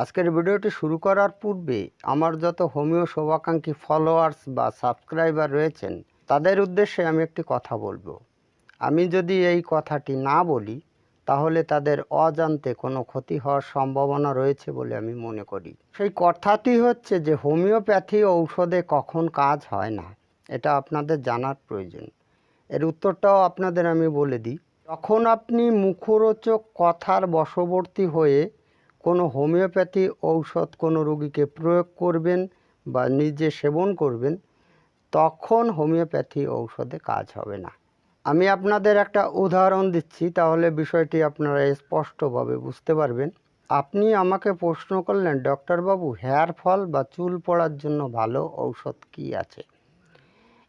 আজকের ভিডিওটি শুরু করার পূর্বে আমার যত হোমিও শুভাকাঙ্ক্ষী ফলোয়ার্স বা সাবস্ক্রাইবার রয়েছেন, তাদের উদ্দেশ্যে আমি একটি কথা বলব। আমি যদি এই কথাটি না বলি, তাহলে তাদের অজান্তে কোনো ক্ষতি হওয়ার সম্ভাবনা রয়েছে বলে আমি মনে করি। সেই কথাটি হচ্ছে যে, হোমিওপ্যাথি ঔষধে কখন কাজ হয় না, এটা আপনাদের জানার প্রয়োজন। এর উত্তরটাও আপনাদের আমি বলে দিই। যখন আপনি মুখরোচক কথার বশবর্তী হয়ে কোনো হোমিওপ্যাথি ঔষধ কোনো রোগীকে প্রয়োগ করবেন বা নিজে সেবন করবেন, তখন হোমিওপ্যাথি ঔষধে কাজ হবে না। আমি আপনাদের একটা উদাহরণ দিচ্ছি, তাহলে বিষয়টি আপনারা স্পষ্টভাবে বুঝতে পারবেন। আপনি আমাকে প্রশ্ন করলেন ডক্টরবাবু হেয়ার ফল বা চুল পড়ার জন্য ভালো ঔষধ কি আছে?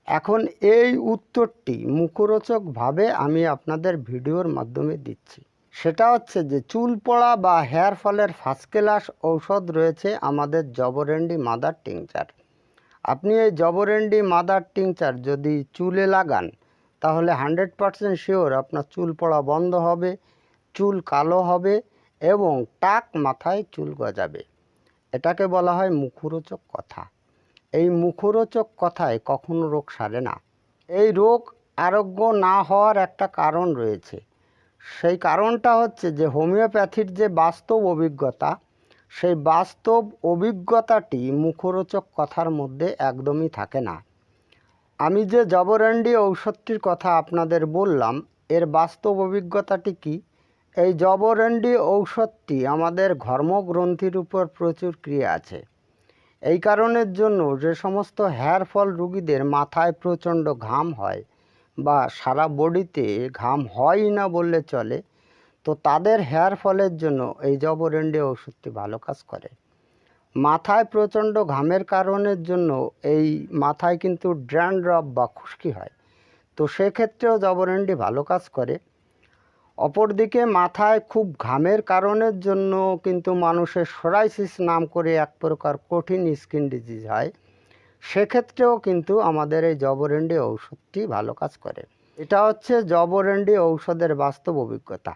এখন এই উত্তরটি মুখরোচকভাবে আমি আপনাদের ভিডিওর মাধ্যমে দিচ্ছি। সেটা হচ্ছে যে চুল পড়া বা হেয়ার ফলের ফার্স্ট ক্লাস ঔষধ রয়েছে আমাদের জবরেন্ডি মাদার টিংচার। আপনি এই জবরেন্ডি মাদার টিংচার যদি চুলে লাগান, তাহলে হান্ড্রেড পারসেন্ট শিওর আপনার চুল পড়া বন্ধ হবে, চুল কালো হবে এবং টাক মাথায় চুল গজাবে। এটাকে বলা হয় মুখরোচক কথা। এই মুখরোচক কথায় কখনো রোগ সারে না। এই রোগ আরোগ্য না হওয়ার একটা কারণ রয়েছে। সেই কারণটা হচ্ছে যে হোমিওপ্যাথির যে বাস্তব অভিজ্ঞতা, সেই বাস্তব অভিজ্ঞতাটি মুখরোচক কথার মধ্যে একদমই থাকে না। আমি যে জবরন্ডি ঔষধটির কথা আপনাদের বললাম, এর বাস্তব অভিজ্ঞতাটি কি? এই জবরন্ডি ঔষধটি আমাদের ঘর্মগ্রন্থির উপর প্রচুর ক্রিয়া আছে। এই কারণের জন্য যে সমস্ত হেয়ার ফল রুগীদের মাথায় প্রচণ্ড ঘাম হয় বা সারা বডিতে ঘাম হয় না বললে চলে, তো তাদের হেয়ার ফলের জন্য এই জবরেন্ডি ওষুধটি ভালো কাজ করে। মাথায় প্রচণ্ড ঘামের কারণের জন্য এই মাথায় কিন্তু ড্র্যান্ড্রপ বা খুশকি হয়, তো সেক্ষেত্রেও জবরেন্ডি ভালো কাজ করে। অপরদিকে মাথায় খুব ঘামের কারণের জন্য কিন্তু মানুষের সোরাইসিস নাম করে এক প্রকার কঠিন স্কিন ডিজিজ হয়। সেক্ষেত্রেও কিন্তু আমাদের এই জবরেন্ডি ঔষধটি ভালো কাজ করে। এটা হচ্ছে জবরেন্ডি ঔষধের বাস্তব অভিজ্ঞতা।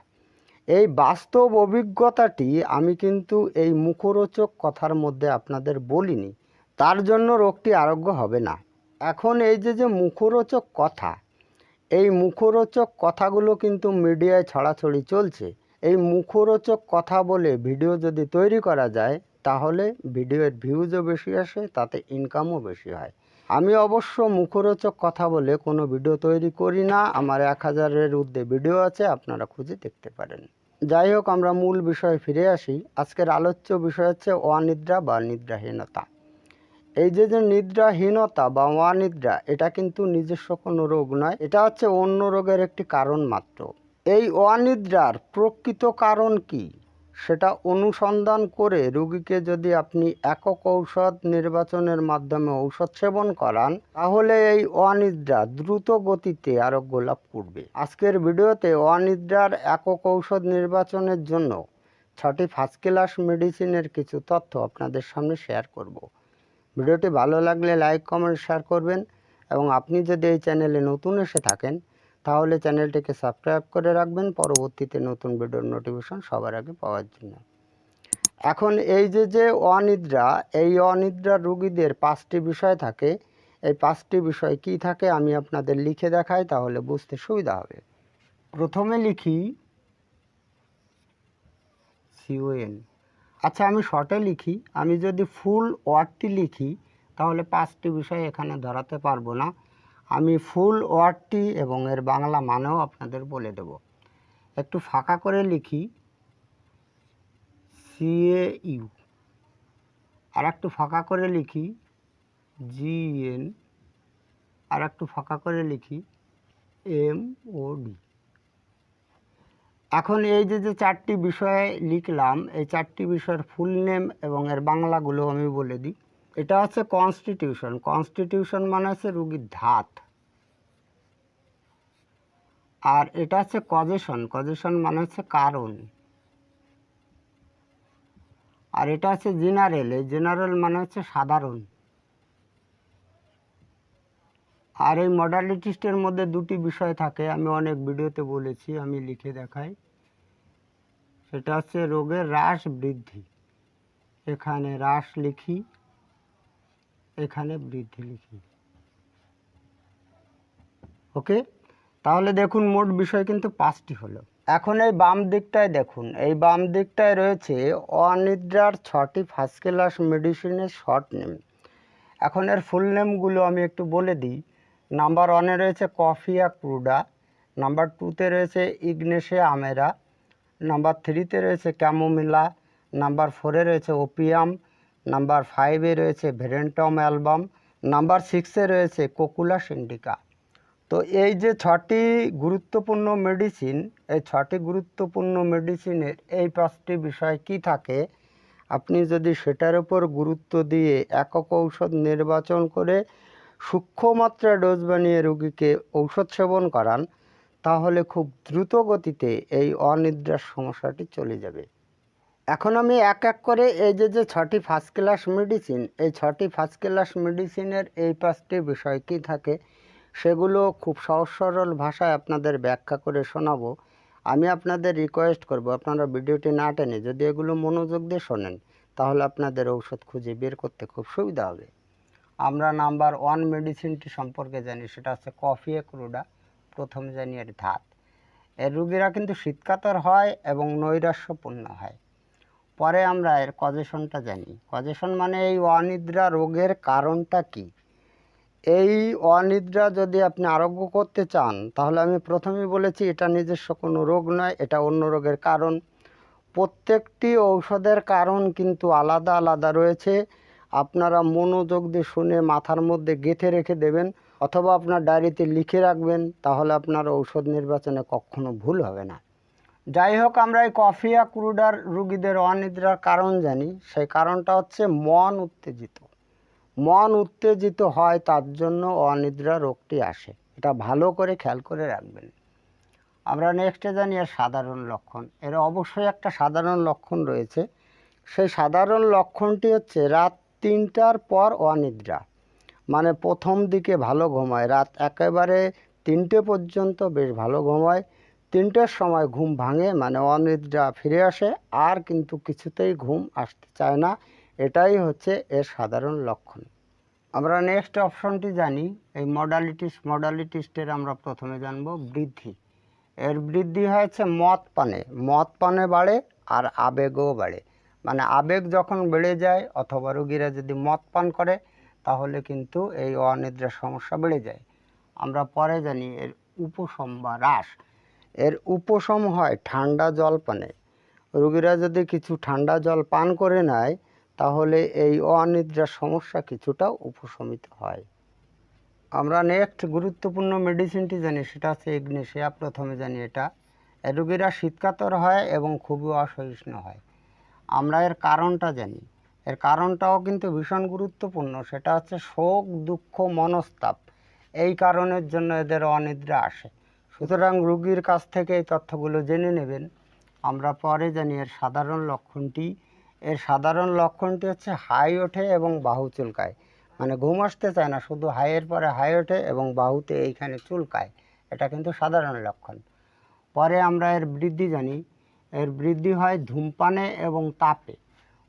এই বাস্তব অভিজ্ঞতাটি আমি কিন্তু এই মুখরোচক কথার মধ্যে আপনাদের বলিনি। তার জন্য রোগটি আরোগ্য হবে না। এখন এই যে যে মুখরোচক কথা, এই মুখরোচক কথাগুলো কিন্তু মিডিয়ায় ছড়াছড়ি চলছে। এই মুখরোচক কথা বলে ভিডিও যদি তৈরি করা যায়, তাহলে ভিডিওর ভিউজও বেশি আসে, তাতে ইনকামও বেশি হয়। আমি অবশ্য মুখরোচক কথা বলে কোনো ভিডিও তৈরি করি না। আমার এক হাজারের ঊর্ধ্বে ভিডিও আছে, আপনারা খুঁজে দেখতে পারেন। যাই হোক, আমরা মূল বিষয়ে ফিরে আসি। আজকের আলোচ্য বিষয় হচ্ছে অনিদ্রা বা নিদ্রাহীনতা। এই যে যে নিদ্রাহীনতা বা অনিদ্রা, এটা কিন্তু নিজস্ব কোনো রোগ নয়। এটা হচ্ছে অন্য রোগের একটি কারণ মাত্র। এই অনিদ্রার প্রকৃত কারণ কি? সেটা অনুসন্ধান করে রোগীকে যদি আপনি একক ঔষধ নির্বাচনের মাধ্যমে ঔষধ সেবন করান, তাহলে এই অনিদ্রা দ্রুত গতিতে আরোগ্য লাভ করবে। আজকের ভিডিওতে অনিদ্রার একক ঔষধ নির্বাচনের জন্য ছটি ফার্স্ট ক্লাস মেডিসিনের কিছু তথ্য আপনাদের সামনে শেয়ার করব। ভিডিওটি ভালো লাগলে লাইক কমেন্ট শেয়ার করবেন এবং আপনি যদি এই চ্যানেলে নতুন এসে থাকেন তাহলে চ্যানেলটিকে সাবস্ক্রাইব করে রাখবেন। পরবর্তীতে নতুন ভিডিওর নোটিফিকেশন সবার আগে পাওয়ার জন্য। এখন এই যে যে অনিদ্রা, এই অনিদ্রা রোগীদের পাঁচটি বিষয় থাকে। এই পাঁচটি বিষয় কি থাকে আমি আপনাদের লিখে দেখাই, তাহলে বুঝতে সুবিধা হবে। প্রথমে লিখি সিওএন আচ্ছা আমি শর্টে লিখি। আমি যদি ফুল ওয়ার্ডটি লিখি, তাহলে পাঁচটি বিষয় এখানে ধরাতে পারব না। আমি ফুল ওয়ার্ডটি এবং এর বাংলা মানেও আপনাদের বলে দেব। একটু ফাঁকা করে লিখি। সিএ ইউ আর একটু ফাঁকা করে লিখি। জিএন আর একটু ফাঁকা করে লিখি। এম ও ডি এখন এই যে যে চারটি বিষয়ে লিখলাম, এই চারটি বিষয়ের ফুল নেম এবং এর বাংলাগুলো আমি বলে দিই। এটা হচ্ছে কনস্টিটিউশন কনস্টিটিউশন মানে হচ্ছে রুগীর ধাত। আর এটা হচ্ছে কজেশন কজেশন মানে হচ্ছে কারণ। আর এটা হচ্ছে জেনারেল এই জেনারেল মানে হচ্ছে সাধারণ। আর এই মডালিটিস্টের মধ্যে দুটি বিষয় থাকে। আমি অনেক ভিডিওতে বলেছি, আমি লিখে দেখাই। সেটা হচ্ছে রোগের হ্রাস বৃদ্ধি। এখানে হ্রাস লিখি। এখানে বৃদ্ধি লিখি। ওকে? তাহলে দেখুন মোট বিষয় কিন্তু পাঁচটি হলো। এখন এই বাম দিকটায় দেখুন। এই বাম দিকটায় রয়েছে অনিদ্রার ছটি ফার্স্ট ক্লাস মেডিসিনের শর্ট নেম এখন এর ফুল নেমগুলো আমি একটু বলে দিই। নাম্বার ওয়ানে রয়েছে কফিয়া ক্রুডা। নাম্বার টুতে রয়েছে ইগনেশে আমেরা। নাম্বার থ্রিতে রয়েছে ক্যামোমিলা। নাম্বার ফোরে রয়েছে ওপিয়াম নাম্বার ফাইভে রয়েছে ভেরেন্টম অ্যালবাম নাম্বার সিক্সে রয়েছে কোকুলা সিন্ডিকা তো এই যে ছটি গুরুত্বপূর্ণ মেডিসিন এই ছটি গুরুত্বপূর্ণ মেডিসিনের এই পাঁচটি বিষয় কি থাকে? আপনি যদি সেটার উপর গুরুত্ব দিয়ে একক ঔষধ নির্বাচন করে সূক্ষ্ম মাত্রায় ডোজ বানিয়ে রোগীকে ঔষধ সেবন করান, তাহলে খুব দ্রুত গতিতে এই অনিদ্রার সমস্যাটি চলে যাবে। এখন আমি এক এক করে এই যে যে ছটি ফার্স্ট ক্লাস মেডিসিন এই ছটি ফার্স্ট ক্লাস মেডিসিনের এই পাঁচটি বিষয় কী থাকে সেগুলো খুব সহজ সরল ভাষায় আপনাদের ব্যাখ্যা করে শোনাবো। আমি আপনাদের রিকোয়েস্ট করব, আপনারা ভিডিওটি না টেনে যদি এগুলো মনোযোগ দিয়ে শোনেন, তাহলে আপনাদের ঔষধ খুঁজে বের করতে খুব সুবিধা হবে। আমরা নাম্বার ওয়ান মেডিসিনটি সম্পর্কে জানি, সেটা হচ্ছে কফি ক্রুডা, প্রথম জানি এর ধাত। এর রুগীরা কিন্তু শীতকাতর হয় এবং নৈরাশ্যপূর্ণ হয়। পরে আমরা এর কজেশনটা জানি। কজেশন মানে এই অনিদ্রা রোগের কারণটা কি? এই অনিদ্রা যদি আপনি আরোগ্য করতে চান, তাহলে আমি প্রথমেই বলেছি, এটা নিজস্ব কোনো রোগ নয়, এটা অন্য রোগের কারণ। প্রত্যেকটি ঔষধের কারণ কিন্তু আলাদা আলাদা রয়েছে। আপনারা মনোযোগ দিয়ে শুনে মাথার মধ্যে গেঁথে রেখে দেবেন, অথবা আপনার ডায়েরিতে লিখে রাখবেন, তাহলে আপনার ঔষধ নির্বাচনে কখনো ভুল হবে না। যাই হোক আমরা এই কফিয়া ক্রুডার রুগীদের অনিদ্রার কারণ জানি। সেই কারণটা হচ্ছে মন উত্তেজিত। মন উত্তেজিত হয় তার জন্য অনিদ্রা রোগটি আসে। এটা ভালো করে খেয়াল করে রাখবেন। আমরা নেক্সটে জানি এর সাধারণ লক্ষণ। এর অবশ্যই একটা সাধারণ লক্ষণ রয়েছে। সেই সাধারণ লক্ষণটি হচ্ছে রাত তিনটার পর অনিদ্রা। মানে প্রথম দিকে ভালো ঘুমায়। রাত একেবারে তিনটে পর্যন্ত বেশ ভালো ঘুমায়। তিনটের সময় ঘুম ভাঙে মানে অনিদ্রা ফিরে আসে, আর কিন্তু কিছুতেই ঘুম আসতে চায় না। এটাই হচ্ছে এর সাধারণ লক্ষণ। আমরা নেক্সট অপশনটি জানি, এই মডালিটিস মডালিটিস্টের আমরা প্রথমে জানব বৃদ্ধি। এর বৃদ্ধি হয়েছে মদ পানে। মদ পানে বাড়ে আর আবেগও বাড়ে। মানে আবেগ যখন বেড়ে যায় অথবা রুগীরা যদি মদ পান করে, তাহলে কিন্তু এই অনিদ্রার সমস্যা বেড়ে যায়। আমরা পরে জানি এর উপশম বা হ্রাস। এর উপশম হয় ঠান্ডা জল পানে রোগীরা যদি কিছু ঠান্ডা জল পান করে নেয়, তাহলে এই অনিদ্রার সমস্যা কিছুটা উপশমিত হয়। আমরা নেক্সট গুরুত্বপূর্ণ মেডিসিনটি জানি, সেটা হচ্ছে ইগনেশিয়া। প্রথমে জানি এটা। রোগীরা শীতকাতর হয় এবং খুবই অসহিষ্ণু হয়। আমরা এর কারণটা জানি। এর কারণটাও কিন্তু ভীষণ গুরুত্বপূর্ণ। সেটা হচ্ছে শোক, দুঃখ, মনস্তাপ। এই কারণের জন্য এদের অনিদ্রা আসে। সুতরাং রুগীর কাছ থেকে এই তথ্যগুলো জেনে নেবেন। আমরা পরে জানি এর সাধারণ লক্ষণটি। এর সাধারণ লক্ষণটি হচ্ছে হাই ওঠে এবং বাহু চুলকায়। মানে ঘুম আসতে চায় না, শুধু হাইয়ের পরে হাই ওঠে এবং বাহুতে এইখানে চুলকায়। এটা কিন্তু সাধারণ লক্ষণ। পরে আমরা এর বৃদ্ধি জানি। এর বৃদ্ধি হয় ধূমপানে এবং তাপে।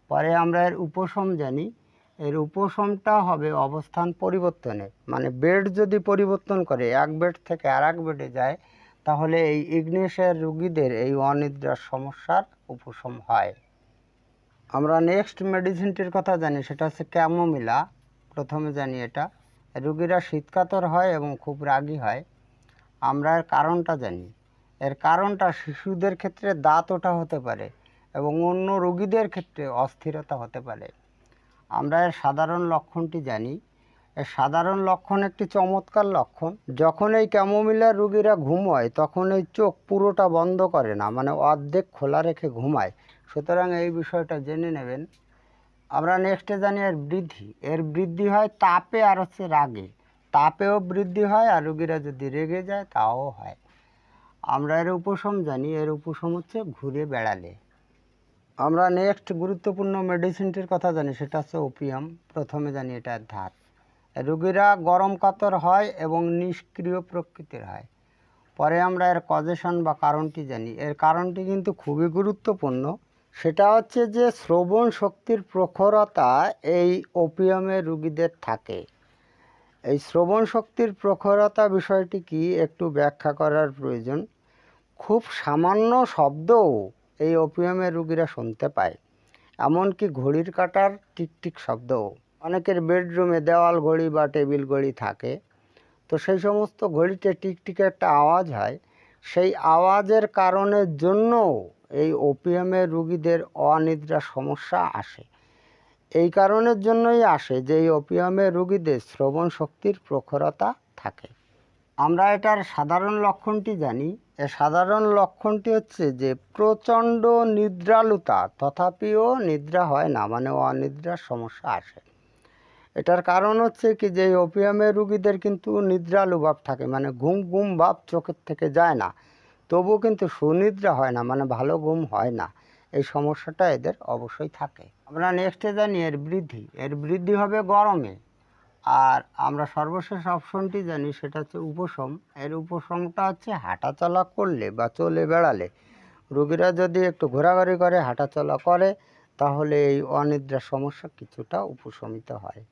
পরে আমরা এর উপশম জানি। এর উপশমটা হবে অবস্থান পরিবর্তনে মানে বেড যদি পরিবর্তন করে, এক বেড থেকে আর এক বেডে যায়, তাহলে এই ইগনেশের রুগীদের এই অনিদ্রার সমস্যার উপশম হয়। আমরা নেক্সট মেডিসিনটির কথা জানি, সেটা হচ্ছে ক্যামোমিলা প্রথমে জানি এটা। রুগীরা শীতকাতর হয় এবং খুব রাগী হয়। আমরা এর কারণটা জানি। এর কারণটা শিশুদের ক্ষেত্রে দাঁত ওঠা হতে পারে এবং অন্য রোগীদের ক্ষেত্রে অস্থিরতা হতে পারে। আমরা এর সাধারণ লক্ষণটি জানি। এর সাধারণ লক্ষণ একটি চমৎকার লক্ষণ। যখন এই ক্যামোমিলার রুগীরা ঘুমোয়, তখন এই চোখ পুরোটা বন্ধ করে না মানে অর্ধেক খোলা রেখে ঘুমায়। সুতরাং এই বিষয়টা জেনে নেবেন। আমরা নেক্সটে জানি এর বৃদ্ধি। এর বৃদ্ধি হয় তাপে আর হচ্ছে রাগে। তাপেও বৃদ্ধি হয় আর রুগীরা যদি রেগে যায়, তাও হয়। আমরা এর উপশম জানি। এর উপশম হচ্ছে ঘুরে বেড়ালে। আমরা নেক্সট গুরুত্বপূর্ণ মেডিসিনটির কথা জানি, সেটা হচ্ছে ওপিয়াম প্রথমে জানি এটা ধাত। রোগীরা গরম কাতর হয় এবং নিষ্ক্রিয় প্রকৃতির হয়। পরে আমরা এর কজেশন বা কারণটি জানি। এর কারণটি কিন্তু খুবই গুরুত্বপূর্ণ। সেটা হচ্ছে যে শ্রবণ শক্তির প্রখরতা এই ওপিয়ামের রুগীদের থাকে। এই শ্রবণ শক্তির প্রখরতা বিষয়টি কি একটু ব্যাখ্যা করার প্রয়োজন। খুব সামান্য শব্দও এই ওপিয়ামের রুগীরা শুনতে পায়। এমনকি ঘড়ির কাটার টিকটিক শব্দও। অনেকের বেডরুমে দেওয়াল ঘড়ি বা টেবিল ঘড়ি থাকে। তো সেই সমস্ত ঘড়িতে টিকটিকে একটা আওয়াজ হয়। সেই আওয়াজের কারণের জন্যও এই ওপিয়ামের রুগীদের অনিদ্রা সমস্যা আসে। এই কারণের জন্যই আসে যে এই ওপিয়ামের রুগীদের শ্রবণ শক্তির প্রখরতা থাকে। আমরা এটার সাধারণ লক্ষণটি জানি। সাধারণ লক্ষণটি হচ্ছে যে প্রচণ্ড নিদ্রালুতা, তথাপিও নিদ্রা হয় না মানে অনিদ্রার সমস্যা আসে। এটার কারণ হচ্ছে কি যে ওপিয়ামের রুগীদের কিন্তু নিদ্রালু ভাব থাকে মানে ঘুম ঘুম ভাব চোখের থেকে যায় না। তবু কিন্তু সুনিদ্রা হয় না মানে ভালো ঘুম হয় না। এই সমস্যাটা এদের অবশ্যই থাকে। আমরা নেক্সটে জানি এর বৃদ্ধি। এর বৃদ্ধি হবে গরমে। আর আমরা সর্বশেষ অপশনটি জানি, সেটা হচ্ছে উপশম। এর উপশমটা হচ্ছে হাঁটাচলা করলে বা চলে বেড়ালে। রুগীরা যদি একটু ঘোরাঘুরি করে, হাঁটাচলা করে, তাহলে এই অনিদ্রার সমস্যা কিছুটা উপশমিত হয়।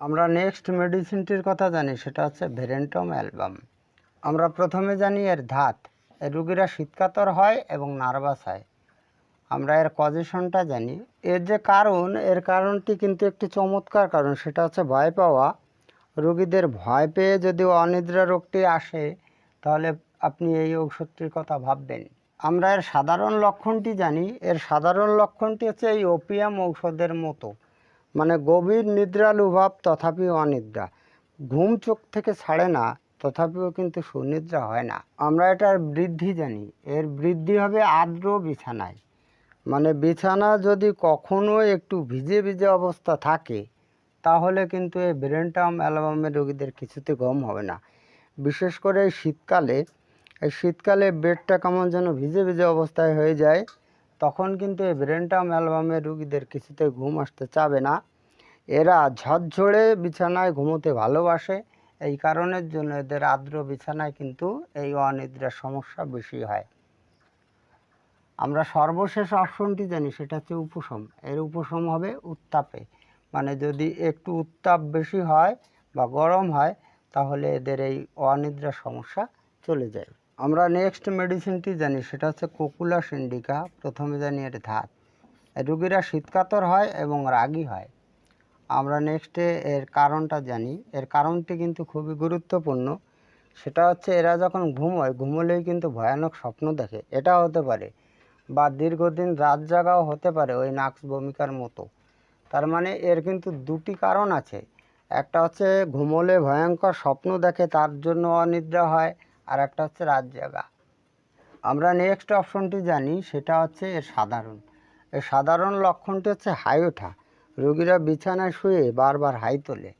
আমরা নেক্সট মেডিসিনটির কথা জানি, সেটা হচ্ছে ভেরেন্টম অ্যালবাম আমরা প্রথমে জানি এর ধাত। রুগীরা শীতকাতর হয় এবং নার্ভাস হয়। আমরা এর পজিশনটা জানি। এর যে কারণ, এর কারণটি কিন্তু একটি চমৎকার কারণ, সেটা হচ্ছে ভয় পাওয়া। রোগীদের ভয় পেয়ে যদি অনিদ্রা রোগটি আসে, তাহলে আপনি এই ঔষধটির কথা ভাববেন। আমরা এর সাধারণ লক্ষণটি জানি। এর সাধারণ লক্ষণটি হচ্ছে এই ওপিয়াম ঔষধের মতো। মানে গভীর নিদ্রালুভাব তথাপি অনিদ্রা। ঘুম চোখ থেকে ছাড়ে না, তথাপিও কিন্তু সুনিদ্রা হয় না। আমরা এটার বৃদ্ধি জানি। এর বৃদ্ধি হবে আর্দ্র বিছানায়। মানে বিছানা যদি কখনো একটু ভিজে ভিজে অবস্থা থাকে, তাহলে কিন্তু এই ব্রেনটাম অ্যালবামের রোগীদের কিছুতে গম হবে না। বিশেষ করে এই শীতকালে এই শীতকালে বেডটা কেমন যেন ভিজে ভিজে অবস্থায় হয়ে যায়, তখন কিন্তু এই ব্রেনটাম অ্যালবামের রুগীদের কিছুতে ঘুম আসতে চাবে না। এরা ঝরঝরে বিছানায় ঘুমোতে ভালোবাসে, এই কারণের জন্য এদের আর্দ্র বিছানায় কিন্তু এই অনিদ্রার সমস্যা বেশি হয়। আমরা সর্বশেষ অপশনটি জানি, সেটা হচ্ছে উপশম। এর উপশম হবে উত্তাপে। মানে যদি একটু উত্তাপ বেশি হয় বা গরম হয়, তাহলে এদের এই অনিদ্রার সমস্যা চলে যায়। আমরা নেক্সট মেডিসিনটি জানি, সেটা হচ্ছে কোকুলা সিন্ডিকা প্রথমে জানি এর ধাত। রুগীরা শীতকাতর হয় এবং রাগী হয়। আমরা নেক্সটে এর কারণটা জানি। এর কারণটি কিন্তু খুবই গুরুত্বপূর্ণ। সেটা হচ্ছে এরা যখন ঘুমোয়, ঘুমোলেই কিন্তু ভয়ানক স্বপ্ন দেখে। এটা হতে পারে বা দীর্ঘদিন রাত জাগাও হতে পারে ওই নাক্স ভূমিকার মতো। তার মানে এর কিন্তু দুটি কারণ আছে। একটা হচ্ছে ঘুমোলে ভয়ঙ্কর স্বপ্ন দেখে তার জন্য অনিদ্রা হয়, আর একটা হচ্ছে রাত জাগা। আমরা নেক্সট অপশনটি জানি, সেটা হচ্ছে এর সাধারণ। এর সাধারণ লক্ষণটি হচ্ছে হাই ওঠা। রোগীরা বিছানায় শুয়ে বারবার হাই তোলে।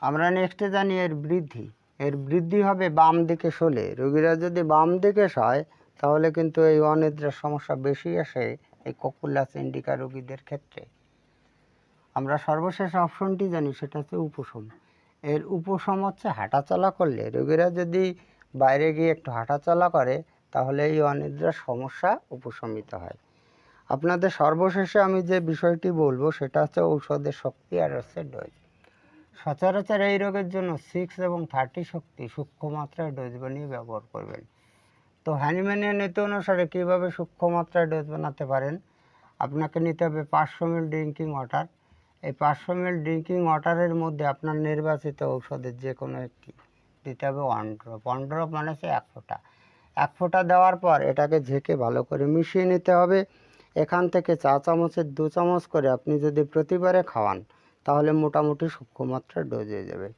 আমরা নেক্সটে জানি এর বৃদ্ধি। এর বৃদ্ধি হবে বাম দিকে শোলে। রোগীরা যদি বাম দিকে শয় তাহলে কিন্তু এই অনিদ্রার সমস্যা বেশি আসে এই ককুলাস ইন্ডিকা রোগীদের ক্ষেত্রে। আমরা সর্বশেষ অপশনটি জানি, সেটা হচ্ছে উপশম। এর উপশম হচ্ছে হাঁটাচলা করলে রোগীরা যদি বাইরে গিয়ে একটু হাঁটাচলা করে, তাহলে এই অনিদ্রার সমস্যা উপশমিত হয়। আপনাদের সর্বশেষে আমি যে বিষয়টি বলব, সেটা হচ্ছে ঔষধের শক্তি আর হচ্ছে ডোজ। সচরাচর এই রোগের জন্য সিক্স এবং থার্টি শক্তি সূক্ষ্ম মাত্রায় ডোজ বানিয়ে ব্যবহার করবেন। তো হ্যানিম্যানের নীতি অনুসারে কীভাবে সূক্ষ্ম মাত্রায় ডোজ বানাতে পারেন? আপনাকে নিতে হবে পাঁচশো মিল ড্রিঙ্কিং ওয়াটার এই পাঁচশো মিল ড্রিঙ্কিং ওয়াটারের মধ্যে আপনার নির্বাচিত ঔষধের যে কোনো একটি দিতে হবে ওয়ান ড্রপ ওয়ান ড্রপ মানে হচ্ছে এক ফোঁটা। এক ফোঁটা দেওয়ার পর এটাকে ঝেঁকে ভালো করে মিশিয়ে নিতে হবে। এখান থেকে চা চামচের দু চামচ করে আপনি যদি প্রতিবারে খাওয়ান, তাহলে মোটামুটি সূক্ষ্ম মাত্রার ডোজ হয়ে যাবে।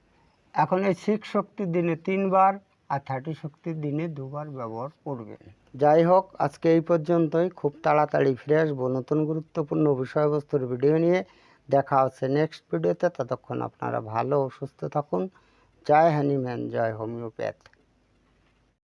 এখন এই সিক্স শক্তি দিনে তিনবার আর থার্টি শক্তির দিনে দুবার ব্যবহার করবেন যাই হোক, আজকে এই পর্যন্তই। খুব তাড়াতাড়ি ফিরে আসব নতুন গুরুত্বপূর্ণ বিষয়বস্তুর ভিডিও নিয়ে। দেখা হচ্ছে নেক্সট ভিডিওতে ততক্ষণ আপনারা ভালো ও সুস্থ থাকুন। জয় হ্যানিম্যান জয় হোমিওপ্যাথ।